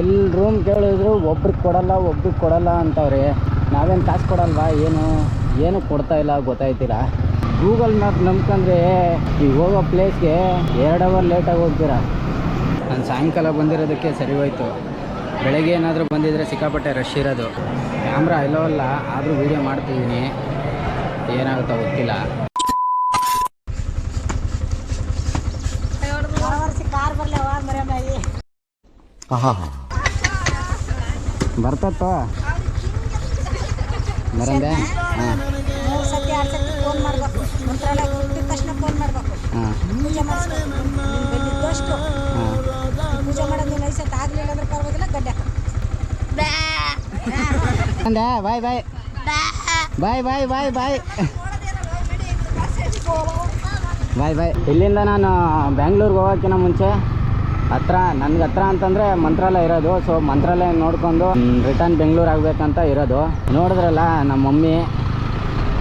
ಎಲ್ಲಿ ರೂಮ್ ಕೇಳಿದ್ರು ಒಬ್ರಿಗೆ ಕೊಡಲ್ಲ ಒಬ್ರಿಗೆ ಕೊಡಲ್ಲ ಅಂತವ್ರೆ. ನಾವೇನು ಕಾಸು ಕೊಡಲ್ವಾ, ಏನು? ಏನು ಕೊಡ್ತಾ ಇಲ್ಲ ಗೊತ್ತಾಯ್ತೀರಾ ಗೂಗಲ್ ಮ್ಯಾಪ್ ನಂಬ್ಕೊಂಡ್ರೆ ಈಗ ಹೋಗೋ ಪ್ಲೇಸ್ಗೆ ಎರಡು ಅವರ್ ಲೇಟಾಗಿ ಹೋಗ್ತೀರಾ? ನಾನು ಸಾಯಂಕಾಲ ಬಂದಿರೋದಕ್ಕೆ ಸರಿ ಹೋಯ್ತು. ಬೆಳಗ್ಗೆ ಏನಾದರೂ ಬಂದಿದ್ರೆ ಸಿಕ್ಕಾಪಟ್ಟೆ ರಶ್ ಇರೋದು. ಕ್ಯಾಮ್ರಾ ಇಲ್ಲವಲ್ಲ ಆದರೂ ವೀಡಿಯೋ ಮಾಡ್ತಿದ್ದೀನಿ. ಏನಾಗುತ್ತೋ ಗೊತ್ತಿಲ್ಲ. ಬರ್ತತ್ತ ಬರಂದೆ? ಹಾಂ. ಮೂರು ಸತಿ ಎರಡು ಸತಿ ಫೋನ್ ಮಾಡಬೇಕು. ಮಂತ್ರಾಲಯ ಹುಟ್ಟಿದ ತಕ್ಷಣ ಫೋನ್ ಮಾಡ್ಬೇಕು. ಹಾಂ. ಪೂಜೆ ಮಾಡಿಸ್ಬೇಕು. ನೀನು ಬೆಲ್ಲಿದ್ದಷ್ಟು ಹಾಂ. ಪೂಜೆ ಮಾಡೋದು ನೀನು ಐದು ಸತಿ ಆಗಲಿಲ್ಲ ಅಂದ್ರೆ ಪರವಾಗಿಲ್ಲ ಗಡ್ಡೆ ಅಂದೆ ಬಾಯ್ ಬಾಯ್. ಬಾಯ್ ಬಾಯ್ ಬಾಯ್ ಬಾಯ್. ಬಾಯ್ ಬಾಯ್. ಇಲ್ಲಿಂದ ನಾನು ಬ್ಯಾಂಗ್ಳೂರ್ಗೆ ಹೋಗೋಕ್ಕಿಂತ ಮುಂಚೆ? ಹತ್ರ, ನನ್ಗೆ ಹತ್ರ ಅಂತಂದರೆ ಮಂತ್ರಾಲಯ ಇರೋದು ಸೊ ಮಂತ್ರಾಲಯ ನೋಡ್ಕೊಂಡು ರಿಟರ್ನ್ ಬೆಂಗಳೂರು ಆಗಬೇಕಂತ ಇರೋದು. ನೋಡಿದ್ರಲ್ಲ, ನಮ್ಮ ಮಮ್ಮಿ,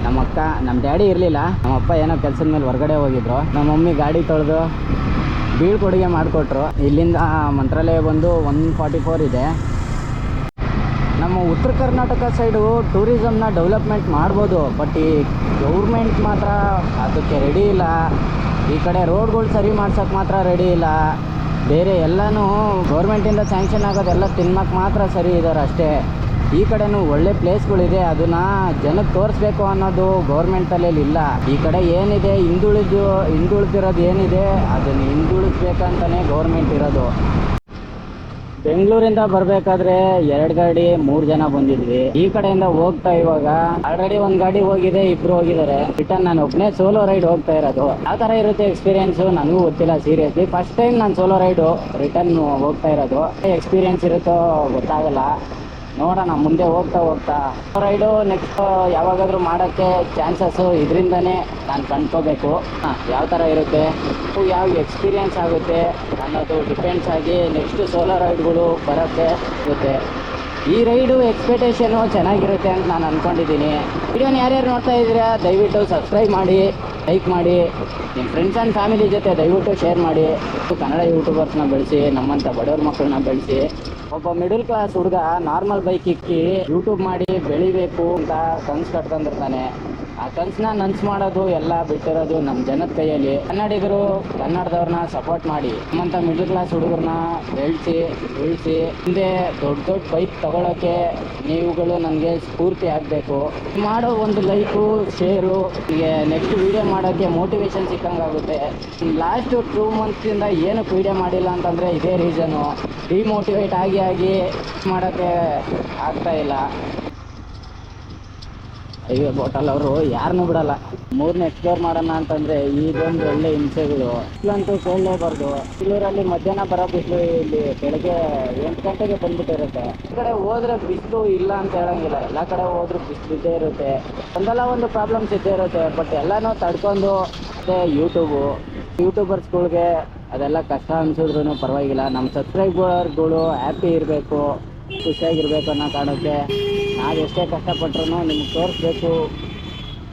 ನಮ್ಮ ಅಕ್ಕ, ನಮ್ಮ ಡ್ಯಾಡಿ ಇರಲಿಲ್ಲ. ನಮ್ಮ ಅಪ್ಪ ಏನೋ ಕೆಲಸದ ಮೇಲೆ ಹೊರಗಡೆ ಹೋಗಿದ್ರು. ನಮ್ಮ ಮಮ್ಮಿ ಗಾಡಿ ತೊಳೆದು ಬೀಳ್ಕೊಡುಗೆ ಮಾಡಿಕೊಟ್ರು. ಇಲ್ಲಿಂದ ಮಂತ್ರಾಲಯ ಬಂದು ಒನ್ ಫಾರ್ಟಿ ಫೋರ್ ಇದೆ. ನಮ್ಮ ಉತ್ತರ ಕರ್ನಾಟಕ ಸೈಡು ಟೂರಿಸಮ್ನ ಡೆವಲಪ್ಮೆಂಟ್ ಮಾಡ್ಬೋದು ಬಟ್ ಈ ಗೌರ್ಮೆಂಟ್ ಮಾತ್ರ ಅದಕ್ಕೆ ರೆಡಿ ಇಲ್ಲ. ಈ ಕಡೆ ರೋಡ್ಗಳು ಸರಿ ಮಾಡ್ಸೋಕ್ಕೆ ಮಾತ್ರ ರೆಡಿ ಇಲ್ಲ. ಬೇರೆ ಎಲ್ಲನೂ ಗೌರ್ಮೆಂಟಿಂದ ಸ್ಯಾಂಕ್ಷನ್ ಆಗೋದೆಲ್ಲ ತಿನ್ನಕ್ಕೆ ಮಾತ್ರ ಸರಿ ಇದ್ದಾರೆ ಅಷ್ಟೇ. ಈ ಕಡೆನೂ ಒಳ್ಳೆ ಪ್ಲೇಸ್ಗಳಿದೆ ಅದನ್ನ ಜನಕ್ಕೆ ತೋರಿಸ್ಬೇಕು ಅನ್ನೋದು ಗೌರ್ಮೆಂಟ್ ತಲೆಯಲ್ಲಿ ಇಲ್ಲ. ಈ ಕಡೆ ಏನಿದೆ? ಹಿಂದುಳಿದು, ಹಿಂದುಳಿದಿರೋದು ಏನಿದೆ? ಅದನ್ನು ಹಿಂದುಳಿಸ್ಬೇಕಂತಲೇ ಗೌರ್ಮೆಂಟ್ ಇರೋದು. ಬೆಂಗಳೂರಿಂದ ಬರ್ಬೇಕಾದ್ರೆ ಎರಡ್ ಗಾಡಿ, ಮೂರ್ ಜನ ಬಂದಿದ್ವಿ. ಈ ಕಡೆಯಿಂದ ಹೋಗ್ತಾ ಇವಾಗ ಆಲ್ರೆಡಿ ಒಂದ್ ಗಾಡಿ ಹೋಗಿದೆ, ಇಬ್ರು ಹೋಗಿದ್ದಾರೆ. ರಿಟರ್ನ್ ನಾನು ಒಬ್ಬನೇ ಸೋಲೋ ರೈಡ್ ಹೋಗ್ತಾ ಇರೋದು. ಯಾವ ತರ ಇರುತ್ತೆ ಎಕ್ಸ್ಪೀರಿಯನ್ಸ್ ನನಗೂ ಗೊತ್ತಿಲ್ಲ ಸೀರಿಯಸ್ಲಿ ಫಸ್ಟ್ ಟೈಮ್ ನಾನು ಸೋಲೋ ರೈಡು ರಿಟರ್ನ್ ಹೋಗ್ತಾ ಇರೋದು. ಎಕ್ಸ್ಪೀರಿಯನ್ಸ್ ಇರುತ್ತೋ ಗೊತ್ತಾಗಲ್ಲ. ನೋಡೋಣ, ಮುಂದೆ ಹೋಗ್ತಾ ಹೋಗ್ತಾ. ರೈಡು ನೆಕ್ಸ್ಟ್ ಯಾವಾಗಾದ್ರೂ ಮಾಡೋಕ್ಕೆ ಚಾನ್ಸಸ್ಸು ಇದರಿಂದನೇ ನಾನು ಕಂಡ್ಕೋಬೇಕು. ಹಾಂ, ಯಾವ ಥರ ಇರುತ್ತೆ? ಯಾವ ಎಕ್ಸ್ಪೀರಿಯನ್ಸ್ ಆಗುತ್ತೆ ಅನ್ನೋದು ಡಿಪೆಂಡ್ಸ್ ಆಗಿ ನೆಕ್ಸ್ಟ್ ಸೋಲೋ ರೈಡ್ಗಳು ಬರೋಕ್ಕೆ ಇರುತ್ತೆ. ಈ ರೈಡು ಎಕ್ಸ್ಪೆಕ್ಟೇಷನು ಚೆನ್ನಾಗಿರುತ್ತೆ ಅಂತ ನಾನು ಅಂದ್ಕೊಂಡಿದ್ದೀನಿ ವಿಡಿಯೋನ ಯಾರ್ಯಾರು ನೋಡ್ತಾ ಇದ್ದೀರಾ, ದಯವಿಟ್ಟು ಸಬ್ಸ್ಕ್ರೈಬ್ ಮಾಡಿ ಲೈಕ್ ಮಾಡಿ. ನಿಮ್ಮ ಫ್ರೆಂಡ್ಸ್ ಆ್ಯಂಡ್ ಫ್ಯಾಮಿಲಿ ಜೊತೆ ದಯವಿಟ್ಟು ಶೇರ್ ಮಾಡಿ. ಕನ್ನಡ ಯೂಟ್ಯೂಬರ್ಸ್ನ ಬೆಳೆಸಿ ನಮ್ಮಂಥ ಬಡವ್ರ ಮಕ್ಕಳನ್ನ ಬೆಳೆಸಿ. ಒಬ್ಬ ಮಿಡಲ್ ಕ್ಲಾಸ್ ಹುಡುಗ ನಾರ್ಮಲ್ ಬೈಕ್ ಇಕ್ಕಿ ಯೂಟ್ಯೂಬ್ ಮಾಡಿ ಬೆಳಿಬೇಕು ಅಂತ ಕನ್ಸು ಕಟ್ಕೊಂಡಿರ್ತಾನೆ ಆ ಕನ್ಸನ್ನ ನನ್ಸು ಮಾಡೋದು ಎಲ್ಲ ಬಿಟ್ಟಿರೋದು ನಮ್ಮ ಜನದ ಕೈಯಲ್ಲಿ. ಕನ್ನಡಿಗರು ಕನ್ನಡದವ್ರನ್ನ ಸಪೋರ್ಟ್ ಮಾಡಿ ನಮ್ಮಂಥ ಮಿಡಲ್ ಕ್ಲಾಸ್ ಹುಡುಗರನ್ನ ಬೆಳೆಸಿ ಉಳಿಸಿ ಮುಂದೆ ದೊಡ್ಡ ದೊಡ್ಡ ಬೈಕ್ ತಗೊಳ್ಳೋಕ್ಕೆ ನೀವುಗಳು ನನಗೆ ಸ್ಫೂರ್ತಿ ಆಗಬೇಕು. ಮಾಡೋ ಒಂದು ಲೈಕು ಶೇರು ನಿಮಗೆ ನೆಕ್ಸ್ಟ್ ವೀಡಿಯೋ ಮಾಡೋಕ್ಕೆ ಮೋಟಿವೇಶನ್ ಸಿಕ್ಕಂಗಾಗುತ್ತೆ. ಲಾಸ್ಟ್ ಟೂ ಮಂತ್ಸಿಂದ ಏನಕ್ಕೆ ವೀಡಿಯೋ ಮಾಡಿಲ್ಲ ಅಂತಂದರೆ ಇದೇ ರೀಸನು ಡಿಮೋಟಿವೇಟ್ ಆಗಿ ಆಗಿ ಮಾಡೋಕ್ಕೆ ಆಗ್ತಾ ಇಲ್ಲ. ಹೈವೇ ಬೋಟಲ್ ಅವರು ಯಾರನ್ನೂ ಬಿಡಲ್ಲ. ಮೂರನೇ ಎಕ್ಸ್ಪ್ಲೋರ್ ಮಾಡೋಣ ಅಂತಂದ್ರೆ ಇದೊಂದು ಒಳ್ಳೆ ಹಿಂಸೆಗಳು. ಇಲ್ಲಂತೂ ಕೇಳಲೇಬಾರ್ದು ಬಿಸಿಲೂರಲ್ಲಿ ಮಧ್ಯಾಹ್ನ ಬರೋ ಬಿಸಿಲು ಇಲ್ಲಿ ಬೆಳಗ್ಗೆ ಎಂಟು ಗಂಟೆಗೆ ಬಂದ್ಬಿಟ್ಟಿರುತ್ತೆ. ಈ ಕಡೆ ಹೋದ್ರೆ ಬಿಸಿಲು ಇಲ್ಲ ಅಂತ ಹೇಳಂಗಿಲ್ಲ. ಎಲ್ಲ ಕಡೆ ಹೋದ್ರೂ ಬಿಸಿಲು ಇದ್ದೇ ಇರುತ್ತೆ. ಒಂದಲ್ಲ ಒಂದು ಪ್ರಾಬ್ಲಮ್ಸ್ ಇದ್ದೇ ಇರುತ್ತೆ. ಬಟ್ ಎಲ್ಲನೂ ತಡ್ಕೊಂಡು ಮತ್ತೆ ಯೂಟ್ಯೂಬು ಯೂಟ್ಯೂಬರ್ಸ್ಗಳಿಗೆ ಅದೆಲ್ಲ ಕಷ್ಟ ಅನ್ಸಿದ್ರು ಪರವಾಗಿಲ್ಲ. ನಮ್ಮ ಸಬ್ಸ್ಕ್ರೈಬರ್ಗಳು ಹ್ಯಾಪಿ ಇರಬೇಕು ಖುಷಿಯಾಗಿರ್ಬೇಕು ಅನ್ನೋ ಕಾರಣಕ್ಕೆ ನಾವು ಎಷ್ಟೇ ಕಷ್ಟಪಟ್ರು ನಿಮ್ಗೆ ತೋರಿಸ್ಬೇಕು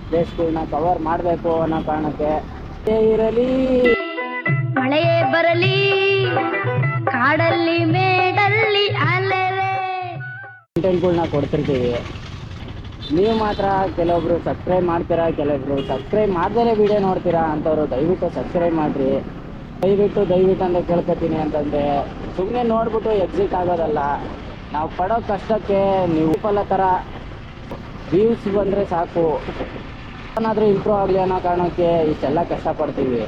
ಪ್ಲೇಸ್ಗಳನ್ನ ಕವರ್ ಮಾಡಬೇಕು ಅನ್ನೋ ಕಾರಣಕ್ಕೆ ಅಷ್ಟೇ ಇರಲಿ. ಮಳೆಯೇ ಬರಲಿ ಕಾಡಲ್ಲಿ ಮೇಡಲ್ಲಿ ಕಂಟೆಂಟ್ಗಳನ್ನ ಕಂಟೆಂಟ್ಗಳ್ನ ಕೊಡ್ತಿರ್ತೀವಿ. ನೀವು ಮಾತ್ರ ಕೆಲವೊಬ್ರು ಸಬ್ಸ್ಕ್ರೈಬ್ ಮಾಡ್ತೀರಾ ಕೆಲವೊಬ್ರು ಸಬ್ಸ್ಕ್ರೈಬ್ ಮಾಡ್ದೇ ವಿಡಿಯೋ ನೋಡ್ತೀರಾ ಅಂತವರು ದಯವಿಟ್ಟು ಸಬ್ಸ್ಕ್ರೈಬ್ ಮಾಡಿರಿ. ದಯವಿಟ್ಟು ದಯವಿಟ್ಟು ಅಂತ ಕೇಳ್ಕೊತೀನಿ ಅಂತಂದ್ರೆ ಸುಮ್ಮನೆ ನೋಡ್ಬಿಟ್ಟು ಎಕ್ಸಿಟ್ ಆಗೋದಲ್ಲ. ನಾವು ಪಡೋ ಕಷ್ಟಕ್ಕೆ ನೀವು ಫಲ ಥರ ವ್ಯೂಸ್ ಬಂದರೆ ಸಾಕು. ಏನಾದರೂ ಇಂಪ್ರೂವ್ ಆಗಲಿ ಅನ್ನೋ ಕಾರಣಕ್ಕೆ ಇಷ್ಟೆಲ್ಲ ಕಷ್ಟಪಡ್ತೀವಿ.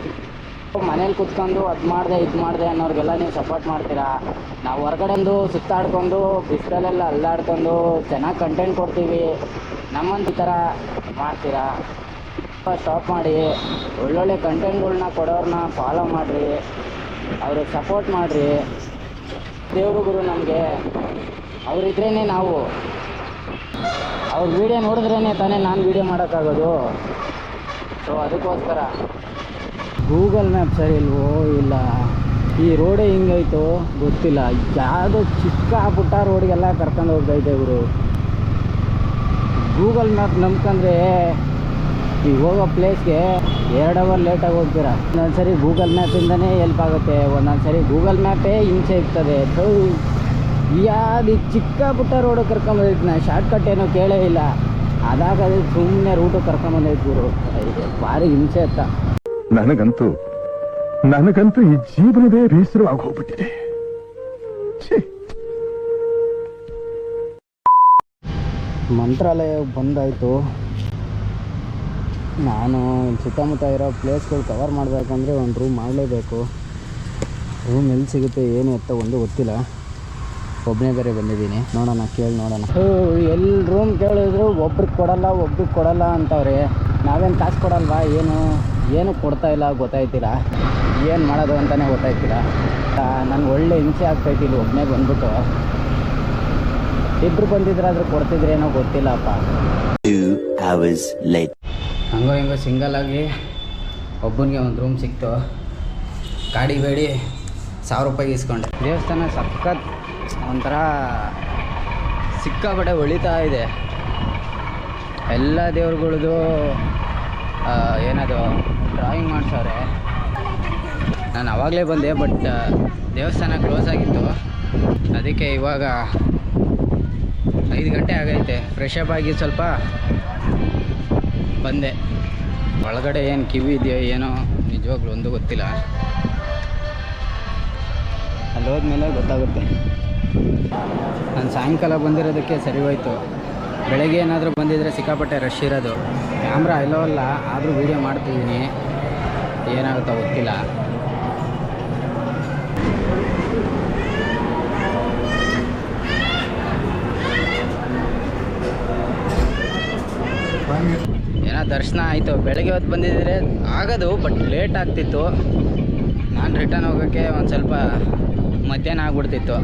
ಮನೇಲಿ ಕುತ್ಕೊಂಡು ಅದು ಮಾಡಿದೆ, ಇದು ಮಾಡಿದೆ ಅನ್ನೋರಿಗೆಲ್ಲ ನೀವು ಸಪೋರ್ಟ್ ಮಾಡ್ತೀರಾ? ನಾವು ಹೊರಗಡೆಂದು ಸುತ್ತಾಡ್ಕೊಂಡು, ಬಿಸಿಲಲ್ಲೆಲ್ಲ ಅಲ್ಲಾಡ್ಕೊಂಡು ಚೆನ್ನಾಗಿ ಕಂಟೆಂಟ್ ಕೊಡ್ತೀವಿ. ನಮ್ಮಂತ ಈ ಥರ ಮಾಡ್ತೀರಾ? ಸ್ಟಾಪ್ ಮಾಡಿ, ಒಳ್ಳೊಳ್ಳೆ ಕಂಟೆಂಟ್ಗಳನ್ನ ಕೊಡೋರನ್ನ ಫಾಲೋ ಮಾಡಿರಿ, ಅವ್ರಿಗೆ ಸಪೋರ್ಟ್ ಮಾಡಿರಿ. ದೇವರು ಗುರು ನಮಗೆ ಅವರಿದ್ರೇ ನಾವು. ಅವ್ರ ವಿಡಿಯೋ ನೋಡಿದ್ರೇ ತಾನೇ ನಾನು ವಿಡಿಯೋ ಮಾಡೋಕ್ಕಾಗೋದು. ಸೊ ಅದಕ್ಕೋಸ್ಕರ ಗೂಗಲ್ ಮ್ಯಾಪ್ ಸರಿ ಇಲ್ವೋ ಇಲ್ಲ, ಈ ರೋಡೇ ಹಿಂಗಾಯ್ತು ಗೊತ್ತಿಲ್ಲ. ಯಾವುದೋ ಚಿಕ್ಕ ಪುಟ್ಟ ರೋಡ್ಗೆಲ್ಲ ಕರ್ಕೊಂಡು ಹೋಗ್ತೈತೆ ಇವರು ಗೂಗಲ್ ಮ್ಯಾಪ್ ನಂಬ್ಕೊಂಡ್ರೆ ಈಗ ಹೋಗೋ ಪ್ಲೇಸ್ಗೆ ಎರಡು ಅವರ್ ಲೇಟಾಗಿ ಹೋಗ್ತೀರಾ? ಒಂದೊಂದ್ಸರಿ ಗೂಗಲ್ ಮ್ಯಾಪಿಂದನೇ ಹೆಲ್ಪ್ ಆಗುತ್ತೆ. ಒಂದೊಂದ್ಸರಿ ಗೂಗಲ್ ಮ್ಯಾಪೇ ಹಿಂಸೆ ಇರ್ತದೆ. ಯಾವ್ದು ಚಿಕ್ಕ ಪುಟ್ಟ ರೋಡು ಕರ್ಕೊಂಬಂದಿದ್ದು ನಾ ಶಾರ್ಟ್ ಕಟ್ ಏನೋ ಕೇಳೇ ಇಲ್ಲ. ಅದಾಗದು ಸುಮ್ಮನೆ ರೂಟು ಕರ್ಕೊಂಬಂದೈತೆ ಗುರು ಅಯ್ಯೋ, ಭಾರಿ ಹಿಂಸೆ ಅಂತ. ನನಗಂತೂ ನನಗಂತೂ ಈ ಜೀವನವೇ ಬೇಸರವಾಗಿ ಹೋಗ್ಬಿಟ್ಟಿದೆ. ಮಂತ್ರಾಲಯ ಬಂದಾಯಿತು. ನಾನು ಸುತ್ತಮುತ್ತ ಇರೋ ಪ್ಲೇಸ್ಗಳು ಕವರ್ ಮಾಡಬೇಕಂದ್ರೆ ಒಂದು ರೂಮ್ ಮಾಡಲೇಬೇಕು. ರೂಮ್ ಎಲ್ಲಿ ಸಿಗುತ್ತೆ, ಏನು ಎತ್ತ ಒಂದು ಗೊತ್ತಿಲ್ಲ. ಒಬ್ಬನೇ ಬೇರೆ ಬಂದಿದ್ದೀನಿ. ನೋಡೋಣ, ಕೇಳಿ ನೋಡೋಣ. ಎಲ್ಲಿ ರೂಮ್ ಕೇಳಿದ್ರು ಒಬ್ರಿಗೆ ಕೊಡಲ್ಲ ಒಬ್ರಿಗೆ ಕೊಡಲ್ಲ ಅಂತವ್ರೆ. ನಾವೇನು ಕಾಸು ಕೊಡಲ್ವಾ, ಏನು? ಏನು ಕೊಡ್ತಾ ಇಲ್ಲ ಗೊತ್ತಾಯ್ತಿಲ್ಲ. ಏನು ಮಾಡೋದು ಅಂತಲೇ ಗೊತ್ತಾಯ್ತಿಲ್ಲ. ನನಗೆ ಒಳ್ಳೆ ಹಿಂಸೆ ಆಗ್ತೈತಿ ಇಲ್ಲಿ ಒಬ್ಬನೇ ಬಂದ್ಬಿಟ್ಟು. ಇಬ್ರು ಆದರೂ ಕೊಡ್ತಿದ್ರೇನೋ ಗೊತ್ತಿಲ್ಲಪ್ಪ. ಹಂಗೋ ಹಿಂಗೋ ಸಿಂಗಲ್ ಆಗಿ ಒಬ್ಬನಿಗೆ ಒಂದು ರೂಮ್ ಸಿಕ್ತು. ಗಾಡಿ ಬೇಡಿ, ಸಾವಿರ ರೂಪಾಯಿ ಇಸ್ಕೊಂಡೆ ದೇವಸ್ಥಾನ ಸಖತ್ ಒಂಥರ ಸಿಕ್ಕಾಪಟ್ಟೆ ಹೊಳಿತಾ ಇದೆ. ಎಲ್ಲ ದೇವ್ರುಗಳದು ಏನದು ಡ್ರಾಯಿಂಗ್ ಮಾಡಿಸೋರೆ ನಾನು ಆವಾಗಲೇ ಬಂದೆ ಬಟ್ ದೇವಸ್ಥಾನ ಕ್ಲೋಸ್ ಆಗಿತ್ತು. ಅದಕ್ಕೆ ಇವಾಗ ಐದು ಗಂಟೆ ಆಗೈತೆ. ಫ್ರೆಶ್ ಅಪ್ ಆಗಿ ಸ್ವಲ್ಪ ಬಂದೆ. ಒಳಗಡೆ ಏನು ಕಿವಿ ಇದೆಯೋ ಏನೋ ನಿಜವಾಗ್ಲೂ ಒಂದು ಗೊತ್ತಿಲ್ಲ. ಅಲ್ಲಿ ಹೋದ್ಮೇಲೆ ಗೊತ್ತಾಗುತ್ತೆ. ನಾನು ಸಾಯಂಕಾಲ ಬಂದಿರೋದಕ್ಕೆ ಸರಿ ಹೋಯ್ತು ಬೆಳಗ್ಗೆ ಏನಾದರೂ ಬಂದಿದ್ದರೆ ಸಿಕ್ಕಾಪಟ್ಟೆ ರಶ್ ಇರೋದು. ಕ್ಯಾಮ್ರಾ ಅಲ್ಲ, ಆದರೂ ವೀಡಿಯೋ ಮಾಡ್ತಿದ್ದೀನಿ. ಏನಾಗುತ್ತೋ ಗೊತ್ತಿಲ್ಲ. ಏನೋ ದರ್ಶನ ಆಯಿತು. ಬೆಳಗ್ಗೆ ಹೊತ್ತು ಬಂದಿದ್ದರೆ ಆಗೋದು ಬಟ್ ಲೇಟ್ ಆಗ್ತಿತ್ತು. ನಾನು ರಿಟರ್ನ್ ಹೋಗೋಕ್ಕೆ ಒಂದು ಸ್ವಲ್ಪ ಮಧ್ಯಾಹ್ನ ಆಗ್ಬಿಡ್ತಿತ್ತು.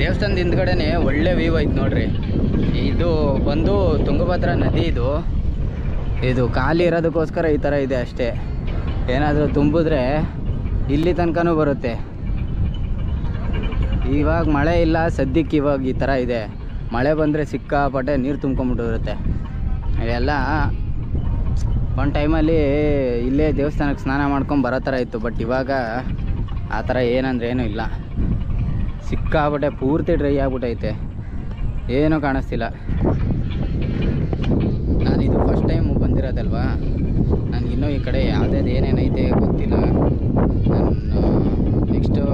ದೇವಸ್ಥಾನದ ಹಿಂದ್ಗಡೆನೇ ಒಳ್ಳೆ ವ್ಯೂ ಐತೆ ನೋಡ್ರಿ. ಇದು ಬಂದು ತುಂಗಭದ್ರಾ ನದಿ ಇದು. ಇದು ಖಾಲಿ ಇರೋದಕ್ಕೋಸ್ಕರ ಈ ಥರ ಇದೆ ಅಷ್ಟೇ. ಏನಾದರೂ ತುಂಬಿದ್ರೆ ಇಲ್ಲಿ ತನಕನೂ ಬರುತ್ತೆ. ಇವಾಗ ಮಳೆ ಇಲ್ಲ, ಸದ್ಯಕ್ಕೆ ಇವಾಗ ಈ ಥರ ಇದೆ. ಮಳೆ ಬಂದರೆ ಸಿಕ್ಕಾಪಟ್ಟೆ ನೀರು ತುಂಬ್ಕೊಂಬಿಟ್ಟಿರುತ್ತೆ ಇದೆಲ್ಲ ಒಂದು ಟೈಮಲ್ಲಿ ಇಲ್ಲೇ ದೇವಸ್ಥಾನಕ್ಕೆ ಸ್ನಾನ ಮಾಡ್ಕೊಂಡು ಬರೋ ಥರ ಇತ್ತು ಬಟ್ ಇವಾಗ ಆ ಥರ ಏನಂದ್ರೆ ಏನೂ ಇಲ್ಲ. ಸಿಕ್ಕಾಪಟ್ಟೆ ಪೂರ್ತಿ ಡ್ರೈ ಆಗ್ಬಿಟ್ಟೈತೆ ಏನೂ ಕಾಣಿಸ್ತಿಲ್ಲ. ನಾನು ಇದು ಫಸ್ಟ್ ಟೈಮ್ ಬಂದಿರೋದಲ್ವಾ? ನನಗಿನ್ನೂ ಈ ಕಡೆ ಯಾವುದ್ಯಾವ್ದು ಏನೇನೈತೆ ಗೊತ್ತಿಲ್ಲ. ನಾನು ನೆಕ್ಸ್ಟು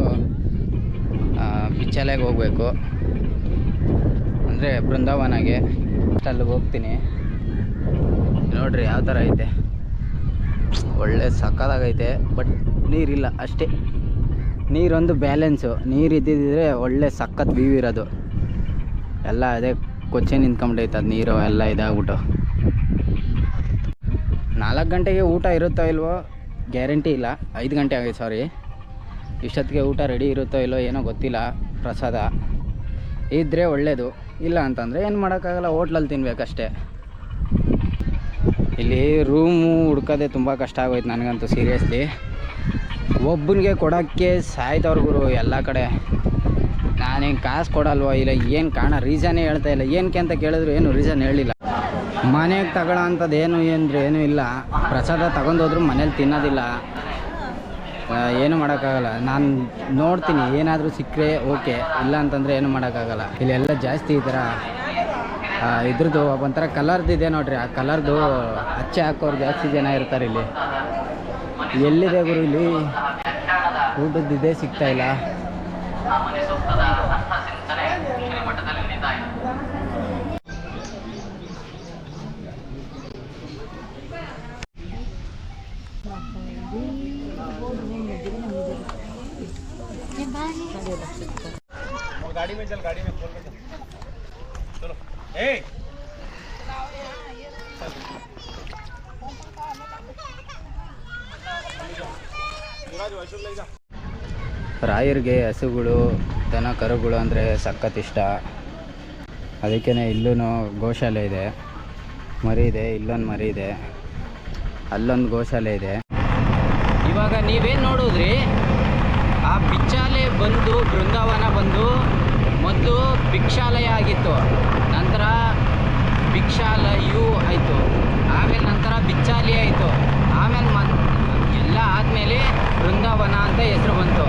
ಬಿಚ್ಚಾಲೆಗೆ ಹೋಗಬೇಕು. ಅಂದರೆ ಬೃಂದಾವನಗೆ. ಅಲ್ಲಿಗೆ ಹೋಗ್ತೀನಿ. ನೋಡ್ರಿ, ಯಾವ ಥರ ಐತೆ. ಒಳ್ಳೆ ಸಕ್ಕದಾಗೈತೆ, ಬಟ್ ನೀರಿಲ್ಲ ಅಷ್ಟೇ. ನೀರೊಂದು ಬ್ಯಾಲೆನ್ಸು. ನೀರು ಇದ್ದಿದ್ದರೆ ಒಳ್ಳೆ ಸಖತ್ ವ್ಯೂ ಇರೋದು. ಎಲ್ಲ ಅದೇ ಕೊಚ್ಚೆ ನಿಂತ್ಕೊಂಬಿಟ್ಟೈತೆ ಅದು ನೀರು, ಎಲ್ಲ ಇದಾಗ್ಬಿಟ್ಟು. ನಾಲ್ಕು ಗಂಟೆಗೆ ಊಟ ಇರುತ್ತೋ ಇಲ್ವೋ, ಗ್ಯಾರಂಟಿ ಇಲ್ಲ. ಐದು ಗಂಟೆ ಆಗೈತೆ ಸಾರಿ ಇಷ್ಟೊತ್ತಿಗೆ ಊಟ ರೆಡಿ ಇರುತ್ತೋ ಇಲ್ವೋ ಏನೋ ಗೊತ್ತಿಲ್ಲ, ಪ್ರಸಾದ. ಇದ್ದರೆ ಒಳ್ಳೆಯದು ಇಲ್ಲ ಅಂತಂದರೆ ಏನು ಮಾಡೋಕ್ಕಾಗಲ್ಲ, ಹೋಟ್ಲಲ್ಲಿ ತಿನ್ಬೇಕಷ್ಟೇ. ಇಲ್ಲಿ ರೂಮು ಹುಡ್ಕೋದೆ ತುಂಬ ಕಷ್ಟ ಆಗೋಯ್ತು ನನಗಂತೂ ಸೀರಿಯಸ್ಲಿ ಒಬ್ಬನಿಗೆ ಕೊಡೋಕ್ಕೆ ಸಾಯ್ತವ್ರು ಗುರು ಎಲ್ಲ ಕಡೆ. ನಾನೇನು ಕಾಸು ಕೊಡಲ್ವ ಇಲ್ಲ ಏನು ಕಾಣ ರೀಸನ್ನೇ ಹೇಳ್ತಾ ಇಲ್ಲ. ಏನಕ್ಕೆ ಅಂತ ಕೇಳಿದ್ರು ಏನು ರೀಸನ್ ಹೇಳಿಲ್ಲ ಮನೆಗೆ ತಗೊಳ್ಳೋ ಅಂಥದ್ದು ಏನು ಏನೂ ಇಲ್ಲ. ಪ್ರಸಾದ ತಗೊಂಡೋದ್ರು ಮನೇಲಿ ತಿನ್ನೋದಿಲ್ಲ. ಏನು ಮಾಡೋಕ್ಕಾಗಲ್ಲ. ನಾನು ನೋಡ್ತೀನಿ. ಏನಾದರೂ ಸಿಕ್ಕರೆ ಓಕೆ. ಇಲ್ಲ ಅಂತಂದರೆ ಏನು ಮಾಡೋಕ್ಕಾಗಲ್ಲ. ಇಲ್ಲೆಲ್ಲ ಜಾಸ್ತಿ ಈ ಥರ ಇದ್ರದ್ದು ಒಂಥರ ಕಲರ್ದು ಇದೆ ನೋಡ್ರಿ. ಆ ಕಲರ್ದು ಹಚ್ಚೆ ಹಾಕೋರು ಜಾಸ್ತಿ ಜನ ಇರ್ತಾರೆ ಇಲ್ಲಿ. ಎಲ್ಲಿದೆ ಗುರು ಇಲ್ಲಿ? ಊಟದ್ದು ಇದೇ ಸಿಗ್ತಾ ಇಲ್ಲ. ರಾಯರಿಗೆ ಹಸುಗಳು ದನ ಕರುಗಳು ಅಂದರೆ ಸಖತ್ ಇಷ್ಟ ಅದಕ್ಕೇ ಇಲ್ಲೂ ಗೋಶಾಲೆ ಇದೆ. ಮರಿ ಇದೆ ಇಲ್ಲೊಂದು ಮರಿ ಇದೆ. ಅಲ್ಲೊಂದು ಗೋಶಾಲೆ ಇದೆ. ಇವಾಗ ನೀವೇನು ನೋಡಿದ್ರಿ? ಆ ಪಿಚ್ಚಾಲೆ ಬಂದು ಬೃಂದಾವನ ಬಂದು ಮೊದಲು ಭಿಕ್ಷಾಲಯ ಆಗಿತ್ತು. ನಂತರ ಭಿಕ್ಷಾಲಯು ಆಯಿತು. ಆಮೇಲೆ ನಂತರ ಬಿಚ್ಚಾಲಿ ಆಯಿತು. ಆಮೇಲೆ ಮತ್ ಎಲ್ಲ ಆದಮೇಲೆ ಬೃಂದಾವನ ಅಂತ ಹೆಸರು ಬಂತು.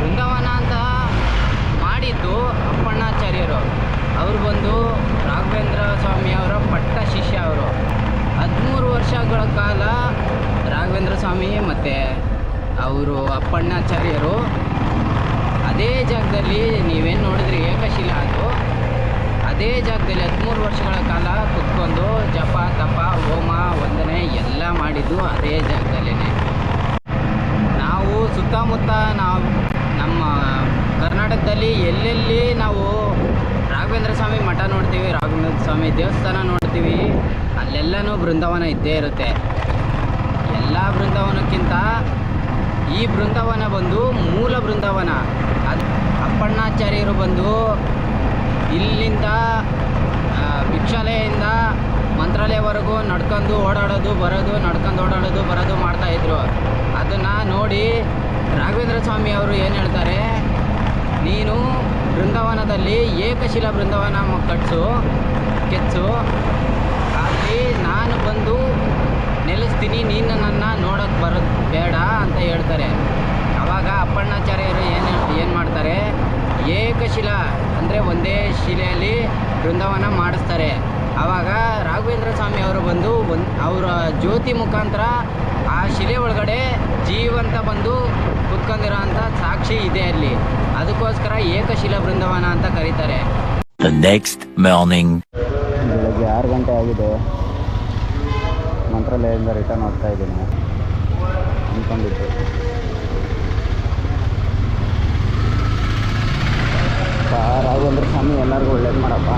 ಬೃಂದಾವನ ಅಂತ ಮಾಡಿದ್ದು ಅಪ್ಪಣ್ಣಾಚಾರ್ಯರು ಅವರು ಬಂದು ರಾಘವೇಂದ್ರ ಸ್ವಾಮಿಯವರ ಪಟ್ಟ ಶಿಷ್ಯ ಅವರು. ಹದಿಮೂರು ವರ್ಷಗಳ ಕಾಲ ರಾಘವೇಂದ್ರ ಸ್ವಾಮಿ ಮತ್ತು ಅವರು ಅಪ್ಪಣ್ಣಾಚಾರ್ಯರು ಅದೇ ಜಾಗದಲ್ಲಿ ನೀವೇನು ನೋಡಿದ್ರಿ ಏಕಶಿಲ ಅದು? ಅದೇ ಜಾಗದಲ್ಲಿ ಹದಿಮೂರು ವರ್ಷಗಳ ಕಾಲ ಕುತ್ಕೊಂಡು ಜಪ ತಪ, ಹೋಮ, ವಂದನೆ ಎಲ್ಲ ಮಾಡಿದ್ದು ಅದೇ ಜಾಗದಲ್ಲೇ ನಾವು ಸುತ್ತಮುತ್ತ ನಾವು ನಮ್ಮ ಕರ್ನಾಟಕದಲ್ಲಿ ಎಲ್ಲೆಲ್ಲಿ ನಾವು ರಾಘವೇಂದ್ರ ಸ್ವಾಮಿ ಮಠ ನೋಡ್ತೀವಿ, ರಾಘವೇಂದ್ರ ಸ್ವಾಮಿ ದೇವಸ್ಥಾನ ನೋಡ್ತೀವಿ, ಅಲ್ಲೆಲ್ಲನೂ ಬೃಂದಾವನ ಇದ್ದೇ ಇರುತ್ತೆ. ಎಲ್ಲ ಬೃಂದಾವನಕ್ಕಿಂತ ಈ ಬೃಂದಾವನ ಬಂದು ಮೂಲ ಬೃಂದಾವನ. ಅದು ಅಪ್ಪಣ್ಣಾಚಾರ್ಯರು ಬಂದು ಇಲ್ಲಿಂದ ಭಿಕ್ಷಾಲಯದಿಂದ ಮಂತ್ರಾಲಯವರೆಗೂ ನಡ್ಕೊಂಡು ಓಡಾಡೋದು, ಬರೋದು, ನಡ್ಕೊಂಡು ಓಡಾಡೋದು, ಬರೋದು ಮಾಡ್ತಾಯಿದ್ರು ಅದನ್ನು ನೋಡಿ ರಾಘವೇಂದ್ರ ಸ್ವಾಮಿ ಅವರು ಏನು ಹೇಳ್ತಾರೆ? ನೀನು ಬೃಂದಾವನದಲ್ಲಿ ಏಕಶಿಲಾ ಬೃಂದಾವನ ಕಟ್ಸು ಕೆಚ್ಚು ಅಲ್ಲಿ ನಾನು ಬಂದು ನೆಲೆಸ್ತೀನಿ, ನೀನು ನೋಡೋಕ್ಕೆ ಬರೋದು ಬೇಡ ಅಂತ ಹೇಳ್ತಾರೆ. ಆವಾಗ ಅಪ್ಪಣ್ಣಾಚಾರ್ಯರು ಏನು ಏನು ಮಾಡ್ತಾರೆ? ಏಕಶಿಲಾ ಅಂದರೆ ಒಂದೇ ಶಿಲೆಯಲ್ಲಿ ಬೃಂದಾವನ ಮಾಡಿಸ್ತಾರೆ. ಆವಾಗ ರಾಘವೇಂದ್ರ ಸ್ವಾಮಿ ಅವರು ಬಂದು ಒಂದು ಅವರ ಜ್ಯೋತಿ ಮುಖಾಂತರ ಆ ಶಿಲೆ ಒಳಗಡೆ ಜೀವಂತ ಬಂದು ಕುತ್ಕೊಂಡಿರೋ ಅಂಥ ಸಾಕ್ಷಿ ಇದೆ ಅಲ್ಲಿ. ಅದಕ್ಕೋಸ್ಕರ ಏಕಶಿಲಾ ಬೃಂದಾವನ ಅಂತ ಕರೀತಾರೆ. Next morning. ಬೆಳಗ್ಗೆ ಆರು ಗಂಟೆ ಆಗಿದೆ. ಮಂತ್ರಾಲಯದಿಂದ ರಿಟರ್ನ್ ಹೋಗ್ತಾ ಇದ್ದೀನಿ. அன்கண்டிப்பாக யாராவது வந்துட்டு சாமி எல்லாருக்கும் உள்ளது மாடப்பா